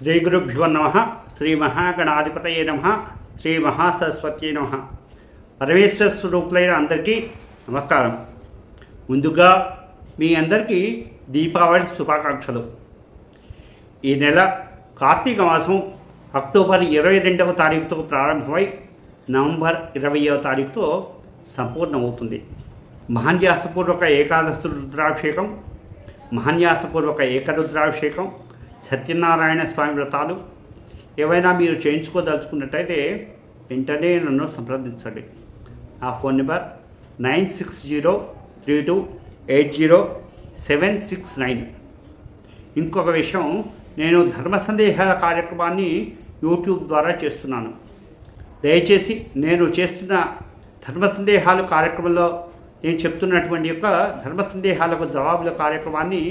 శ్రీ గురుభ్యో నమ శ్రీ మహాగణాధిపతయే నమ శ్రీ మహాసరస్వతి నమ. పరమేశ్వర స్వరూపులైన అందరికీ నమస్కారం. ముందుగా మీ అందరికీ దీపావళి శుభాకాంక్షలు. ఈ నెల కార్తీక మాసం అక్టోబర్ ఇరవై రెండవ తారీఖుతో ప్రారంభమై నవంబర్ ఇరవయవ తారీఖుతో సంపూర్ణమవుతుంది. మహాన్యాసపూర్వక ఏకాదశి రుద్రాభిషేకం మహాన్యాసపూర్వక ఏకరుద్రాభిషేకం సత్యనారాయణ స్వామి వ్రతాలు ఏవైనా మీరు చేయించుకోదలుచుకున్నట్టయితే వెంటనే నన్ను సంప్రదించండి. నా phone number nine six zero three two eight zero seven six nine. ఇంకొక విషయం నేను ధర్మ సందేహాల కార్యక్రమాన్ని యూట్యూబ్ ద్వారా చేస్తున్నాను. దయచేసి నేను చేస్తున్న ధర్మ సందేహాలు కార్యక్రమంలో నేను చెప్తున్నటువంటి యొక్క ధర్మ సందేహాలకు జవాబుల కార్యక్రమాన్ని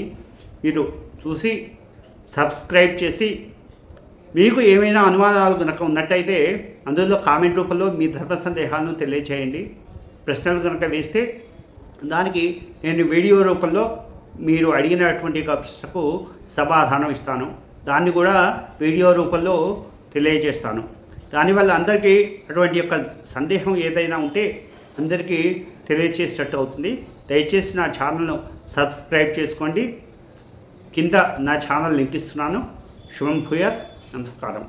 మీరు చూసి సబ్స్క్రైబ్ చేసి మీకు ఏమైనా అనుమానాలు కనుక ఉన్నట్టయితే అందులో కామెంట్ రూపంలో మీ ధర్మ సందేహాలను తెలియచేయండి. ప్రశ్నలు కనుక వేస్తే దానికి నేను వీడియో రూపంలో మీరు అడిగినటువంటి ప్రశ్నకు సమాధానం ఇస్తాను. దాన్ని కూడా వీడియో రూపంలో తెలియజేస్తాను. దానివల్ల అందరికీ అటువంటి యొక్క సందేహం ఏదైనా ఉంటే అందరికీ తెలియచేసేటట్టు అవుతుంది. దయచేసి నా ఛానల్ను సబ్స్క్రైబ్ చేసుకోండి. కింద నా ఛానల్ లింక్ ఇస్తున్నాను. శుభం భూయాత్. నమస్కారం.